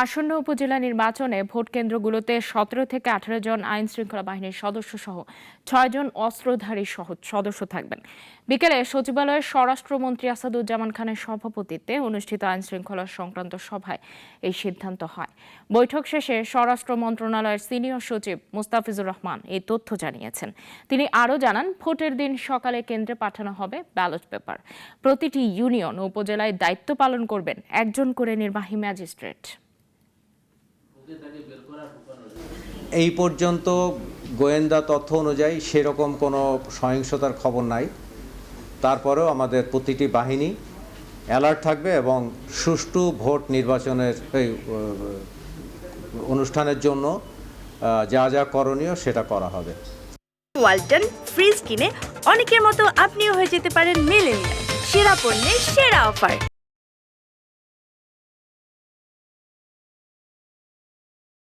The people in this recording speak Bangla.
আসন্ন উপজেলা নির্বাচনে ভোট কেন্দ্রগুলোতে সতেরো থেকে আঠারো জন আইন শৃঙ্খলা বাহিনীর সদস্য সহ ছয়জন অস্ত্রধারী সদস্য থাকবেন। বিকেলে সচিবালয়ের স্বরাষ্ট্রমন্ত্রী আসাদুজ্জামান খানের সভাপতিত্বে অনুষ্ঠিত আইন শৃঙ্খলা সংক্রান্ত সভায় এই সিদ্ধান্ত হয়। বৈঠক শেষে স্বরাষ্ট্র মন্ত্রণালয়ের সিনিয়র সচিব মুস্তাফিজুর রহমান এই তথ্য জানিয়েছেন। তিনি আরও জানান, ভোটের দিন সকালে কেন্দ্রে পাঠানো হবে ব্যালট পেপার। প্রতিটি ইউনিয়ন উপজেলায় দায়িত্ব পালন করবেন একজন করে নির্বাহী ম্যাজিস্ট্রেট। এই পর্যন্ত গোয়েন্দা তথ্য অনুযায়ী সেরকম কোনো সহিংসতার খবর নাই। তারপরেও আমাদের প্রতিটি বাহিনী অ্যালার্ট থাকবে এবং সুষ্ঠু ভোট নির্বাচনের এই, অনুষ্ঠানের জন্য যা যা করণীয় সেটা করা হবে। ওয়ালটন ফ্রিজ কিনে অনেকের মতো আপনিও হয়ে যেতে পারেন মেলেনিয়া সেরা পণ্যের সেরা অফার।